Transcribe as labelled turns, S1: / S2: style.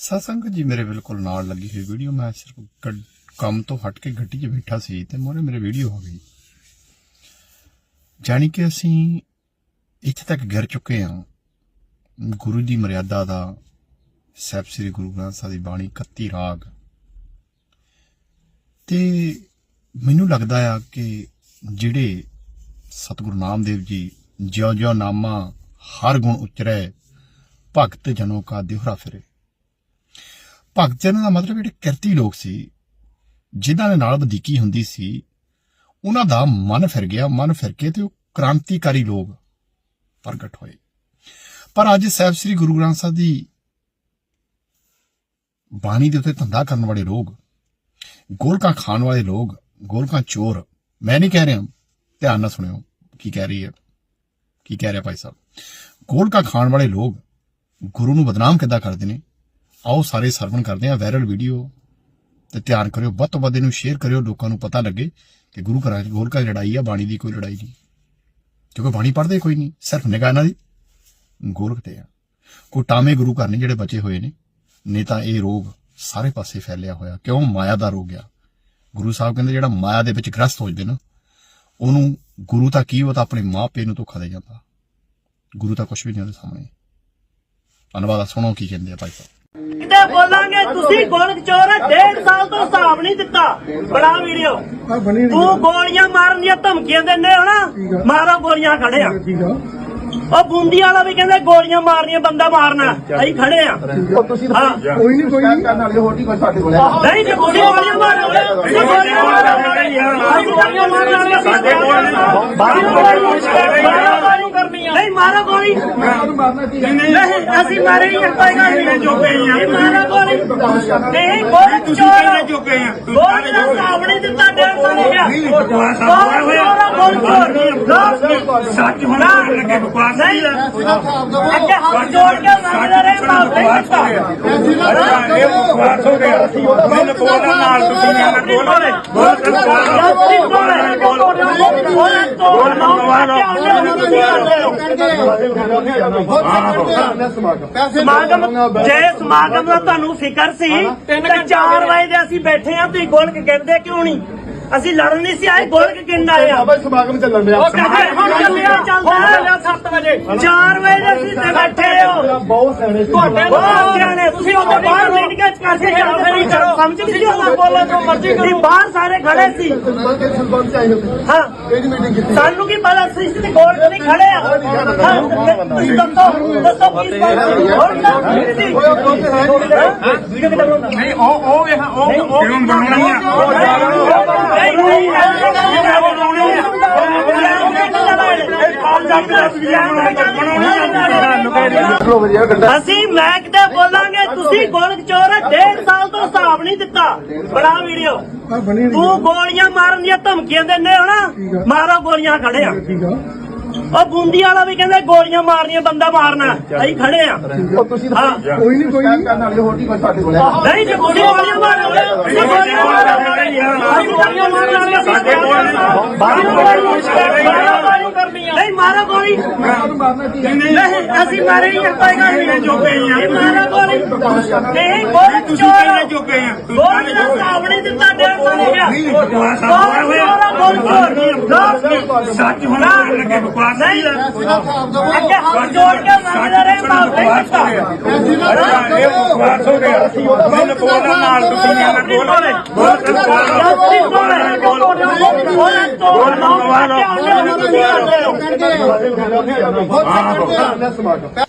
S1: ਸਤਸੰਗ ਜੀ ਮੇਰੇ ਬਿਲਕੁਲ ਨਾਲ ਲੱਗੀ ਹੋਈ ਵੀਡੀਓ। ਮੈਂ ਸਿਰਫ ਕੰਮ ਤੋਂ ਹਟ ਕੇ ਗੱਡੀ 'ਚ ਬੈਠਾ ਸੀ ਤੇ ਮੋਰੇ ਮੇਰੇ ਵੀਡੀਓ ਹੋ ਗਈ। ਜਾਣੀ ਕਿ ਅਸੀਂ ਇੱਥੇ ਤੱਕ ਗਿਰ ਚੁੱਕੇ ਹਾਂ। ਗੁਰੂ ਦੀ ਮਰਿਆਦਾ ਦਾ ਸਾਹਿਬ ਸ੍ਰੀ ਗੁਰੂ ਗ੍ਰੰਥ ਸਾਹਿਬ ਦੀ ਬਾਣੀ 31 ਰਾਗ। ਤੇ ਮੈਨੂੰ ਲੱਗਦਾ ਆ ਕਿ ਜਿਹੜੇ ਸਤਿਗੁਰੂ ਨਾਮਦੇਵ ਜੀ ਜਿਉ ਜਿਉ ਨਾਮਾ ਹਰ ਗੁਣ ਉਚਰੈ, ਭਗਤ ਜਨੋ ਕਾ ਦਿਹਰਾ ਫਿਰੇ। ਭਗਤ ਜਨਾਂ ਦਾ ਮਤਲਬ ਜਿਹੜੇ ਕਿਰਤੀ ਲੋਕ ਸੀ, ਜਿਨ੍ਹਾਂ ਦੇ ਨਾਲ ਵਧੀਕੀ ਹੁੰਦੀ ਸੀ, ਉਹਨਾਂ ਦਾ ਮਨ ਫਿਰ ਗਿਆ, ਮਨ ਫਿਰ ਕੇ ਤੇ ਉਹ ਕ੍ਰਾਂਤੀਕਾਰੀ ਲੋਕ ਪ੍ਰਗਟ ਹੋਏ। ਪਰ ਅੱਜ ਸਾਹਿਬ ਸ੍ਰੀ ਗੁਰੂ ਗ੍ਰੰਥ ਸਾਹਿਬ ਦੀ ਬਾਣੀ ਦੇ ਉੱਤੇ ਧੰਦਾ ਕਰਨ ਵਾਲੇ ਲੋਕ, ਗੋਲਕਾਂ ਖਾਣ ਵਾਲੇ ਲੋਕ, ਗੋਲਕਾਂ ਚੋਰ, ਮੈਂ ਨਹੀਂ ਕਹਿ ਰਿਹਾ, ਧਿਆਨ ਨਾਲ ਸੁਣਿਓ ਕੀ ਕਹਿ ਰਹੀ ਹੈ, ਕੀ ਕਹਿ ਰਿਹਾ ਭਾਈ ਸਾਹਿਬ। ਗੋਲਕਾਂ ਖਾਣ ਵਾਲੇ ਲੋਕ ਗੁਰੂ ਨੂੰ ਬਦਨਾਮ ਕਿੱਦਾਂ ਕਰਦੇ ਨੇ? ਆਓ ਸਾਰੇ ਸਰਵਣ ਕਰਦੇ ਹਾਂ ਵਾਇਰਲ ਵੀਡੀਓ ਤੇ ਧਿਆਨ ਕਰਿਓ। ਵੱਧ ਤੋਂ ਵੱਧ ਇਹਨੂੰ ਸ਼ੇਅਰ ਕਰਿਓ, ਲੋਕਾਂ ਨੂੰ ਪਤਾ ਲੱਗੇ ਕਿ ਗੁਰੂ ਘਰਾਂ 'ਚ ਗੋਲਕਾਂ ਲੜਾਈ ਆ, ਬਾਣੀ ਦੀ ਕੋਈ ਲੜਾਈ ਨਹੀਂ। ਕਿਉਂਕਿ ਬਾਣੀ ਪੜ੍ਹਦੇ ਕੋਈ ਨਹੀਂ, ਸਿਰਫ ਨਿਗਾਹ ਇਹਨਾਂ ਦੀ ਗੋਲਕ ਤੇ ਆ। ਕੋਈ ਟਾਮੇ ਗੁਰੂ ਘਰ ਨੇ ਜਿਹੜੇ ਬਚੇ ਹੋਏ ਨੇ, ਨਹੀਂ ਤਾਂ ਇਹ ਰੋਗ ਸਾਰੇ ਪਾਸੇ ਫੈਲਿਆ ਹੋਇਆ। ਕਿਉਂ? ਮਾਇਆ ਦਾ ਰੋਗ ਆ। ਗੁਰੂ ਸਾਹਿਬ ਕਹਿੰਦੇ ਜਿਹੜਾ ਮਾਇਆ ਦੇ ਵਿੱਚ ਗ੍ਰਸਤ ਹੋ ਜਵੇ ਨਾ, ਉਹਨੂੰ ਗੁਰੂ ਤਾਂ ਕੀ, ਉਹ ਤਾਂ ਆਪਣੇ ਮਾਪੇ ਨੂੰ ਧੋਖਾ ਦੇ ਜਾਂਦਾ। ਗੁਰੂ ਤਾਂ ਕੁਝ ਵੀ ਨਹੀਂ ਉਹਦੇ ਸਾਹਮਣੇ। ਅਨਵਾਦਾ ਸੁਣੋ ਕੀ ਕਹਿੰਦੇ ਆ ਭਾਈ ਸਾਹਿਬ।
S2: ਕਿਤੇ ਬੋਲਾਂਗੇ ਤੁਸੀਂ ਗੋਲਕ ਚੋਰ ਹੈ, ਡੇਢ ਸਾਲ ਤੋਂ ਹਿਸਾਬ ਨਹੀਂ ਦਿੱਤਾ। ਬੜਾ ਵੀਡੀਓ। ਤੂੰ ਗੋਲੀਆਂ ਮਾਰਨ ਦੀਆਂ ਧਮਕੀਆਂ ਦਿੰਦੇ ਹੋ ਨਾ? ਮਾਰੋ ਗੋਲੀਆਂ ਖੜੇ ਆ। ਉਹ ਬੂੰਦੀ ਵਾਲਾ ਵੀ ਕਹਿੰਦੇ ਗੋਲੀਆਂ ਮਾਰਨੀਆਂ ਬੰਦਾ ਮਾਰਨਾ। ਅਸੀਂ ਖੜੇ ਆ।
S3: ਉਹ ਤੁਸੀਂ
S4: ਕੋਈ ਨਹੀਂ ਕੋਈ ਨਹੀਂ
S3: ਕਰਨ ਵਾਲੇ ਹੋਰ ਨਹੀਂ ਕੋਈ ਸਾਡੇ ਕੋਲ
S2: ਨਹੀਂ ਜੇ ਗੋਲੀ ਗੋਲੀਆਂ ਮਾਰੋ ਤੁਸੀਂ ਗੋਲੀਆਂ ਮਾਰੋ। ਅਸੀਂ ਗੋਲੀਆਂ ਮਾਰਨਾ ਸਾਡੇ ਕੋਲ ਨਹੀਂ
S3: ਹੈ
S2: ਨਹੀਂ ਅਸੀਂ ਮਾਰੇ ਨਹੀਂ ਕੋਈ ਗੱਲ ਨਹੀਂ। ਜੋਗੇ ਨਹੀਂ ਮਾਰੋ ਗੋਲੀ ਨਹੀਂ ਗੋਲੀ ਚੋਰ ਜੋਗੇ ਆ ਗੋਲੀ ਦਾ ਨਹੀਂ ਦਿੱਤਾ ਡੇਢ ਸਾਲ ਹੋ ਗਿਆ ਗੋਲੀ ਚੋਰ ਆ, ਗੋਲੀ ਚੋਰ ਸੱਚ ਹੋਣਾ ਲੱਗੇ ਬਕਵਾਸ ਨਹੀਂ ਅੱਗੇ ਹੱਥ ਜੋੜ ਕੇ ਮੰਗਦੇ ਰਹੇ ਮਾਫ ਨਹੀਂ ਦਿੱਤਾ
S5: ਇਹ ਬਕਵਾਸ ਹੋ ਗਿਆ ਮੈਨੂੰ ਬੋਲਣ ਨਾਲ ਤੁਸੀਂ ਨਾ ਬੋਲੋ ਬਹੁਤ
S2: ਸਮਾਗਮ ਜੇ ਸਮਾਗਮ ਦਾ ਤੁਹਾਨੂੰ ਫਿਕਰ ਸੀ ਤੇ 4 ਵਜੇ ਦੇ ਅਸੀਂ ਬੈਠੇ ਆ ਤੁਸੀਂ ਗੋਲਕ ਕਹਿੰਦੇ ਕਿਉਂ ਨਹੀਂ? ਅਸੀਂ ਲੜਨ ਨਹੀਂ ਸੀ ਆਏ ਗੋਲਕ ਕਿੰਨਾ ਆਏ ਆ?
S3: ਬਾਬਾ ਸਮਾਗਮ ਚੱਲਣ ਡਿਆ
S2: ਉਹ ਕਹਿੰਦੇ ਹੁਣ ਚੱਲਿਆ ਚੱਲਦਾ। 7 ਵਜੇ। 4 ਵਜੇ ਦੇ ਅਸੀਂ ਤੇ ਬੈਠੇ ਹੋ।
S3: ਬਹੁਤ ਸਿਆਣੇ ਸੀ।
S2: ਤੁਹਾਡੇ ਬਹੁਤ ਸਿਆਣੇ ਤੁਸੀਂ ਉਹਦੇ ਬਾਹਰ ਮੀਟਿੰਗਾਂ ਚ ਕਾਸੇ ਜਾਂਦੇ ਨਹੀਂ ਕਰੋ। ਸਮਝ ਨਹੀਂ ਆਉਂਦਾ ਬੋਲੋ ਜੋ ਮਰਜ਼ੀ ਕਰੋ। ਬਾਹਰ ਸਾਰੇ ਖੜੇ ਸੀ।
S3: ਸਰਪੰਚ ਕੇ ਸਰਪੰਚ ਆਏ ਹੋਏ
S2: ਹਾਂ।
S3: ਇਹਦੀ ਮੀਟਿੰਗ ਕੀਤੀ?
S2: ਸਾਨੂੰ ਕੀ ਪਤਾ ਸੀ ਤੇ ਗੋਲ ਨਹੀਂ ਖੜੇ ਆ। ਹਾਂ, ਤੁਸੀਂ ਦੱਸੋ ਦੱਸੋ ਕੀ ਹੋਰ ਨਾ ਸੀ?
S3: ਓਏ ਉਹ ਦੋਸਤ ਹੈ
S2: ਵੀਡੀਓ ਕਿਦਾਂ ਬਣਾਉਂਦਾ
S5: ਨਹੀਂ ਉਹ ਉਹ ਵੇਖ ਉਹ ਉਹ ਕਿਉਂ ਬਣਾਉਣੀ ਆ ਉਹ
S2: ਅਸੀਂ ਮੈਂ ਕਿਤੇ ਬੋਲਾਂਗੇ ਤੁਸੀਂ ਗੋਲਕ ਚੋਰ ਹੈ, ਡੇਢ ਸਾਲ ਤੋਂ ਹਿਸਾਬ ਨਹੀਂ ਦਿੱਤਾ। ਬੜਾ ਵੀਡੀਓ ਤੂੰ ਗੋਲੀਆਂ ਮਾਰਨ ਦੀਆਂ ਧਮਕੀਆਂ ਦਿੰਦੇ ਹੋ ਨਾ ਮਾਰੋ ਗੋਲੀਆਂ ਖੜੇ ਆ। ਉਹ ਬੂੰਦੀ ਵਾਲਾ ਵੀ ਕਹਿੰਦੇ ਗੋਲੀਆਂ ਮਾਰਨੀਆਂ ਬੰਦਾ ਮਾਰਨਾ। ਅਸੀਂ ਖੜੇ ਆ।
S3: ਤੁਸੀਂ
S4: ਕੋਈ ਨਹੀਂ ਕੋਈ ਨਹੀਂ
S3: ਨਹੀਂ ਕੋਈ ਸਾਡੇ ਕੋਲ ਹੈ
S2: ਨਹੀਂ ਜੇ ਗੋਲੀ ਗੋਲੀਆਂ ਮਾਰੋ। ਗੋਲੀਆਂ ਮਾਰੋ ਅਸੀਂ ਗੋਲੀਆਂ ਮਾਰਨਾ ਸਾਡੇ ਕੋਲ ਨਹੀਂ। ਮਾਰੋ ਗੋਲੀ। ਨਹੀਂ ਅਸੀਂ ਮਾਰੇ ਨਹੀਂ ਕੋਈ ਗੱਲ ਨਹੀਂ ਜੋਗੇ ਆ ਮਾਰੋ ਗੋਲੀ। ਨਹੀਂ ਗੋਲੀ
S5: ਤੁਸੀਂ ਕਿਹਨੇ ਚੁੱਕੇ ਆ
S2: ਗੋਲੀ ਦਾ ਨਹੀਂ ਦਿੱਤਾ ਡੇਢ ਸਾਲ ਹੋ ਗਿਆ
S5: ਬਕਵਾਸ
S2: ਗੋਲੀ ਚੋਰ ਆ, ਗੋਲੀ ਚੋਰ।
S5: ਸੱਚ ਹੋਣਾ ਲੱਗੇ ਬਕਵਾਸ
S2: ਨਹੀਂ ਅੱਗੇ ਹੱਥ ਜੋੜ ਕੇ ਮੰਗਦੇ ਰਹੇ ਮਾਫ ਨਹੀਂ ਦਿੱਤਾ
S5: ਇਹ ਬਕਵਾਸ ਹੋ ਗਿਆ। ਮੈਨੂੰ ਬੋਲਣ ਨਾਲ ਤੁਸੀਂ ਨਾ ਬੋਲੋ ਬਹੁਤ
S3: ਬਹੁਤ ਸਮਾਗਮ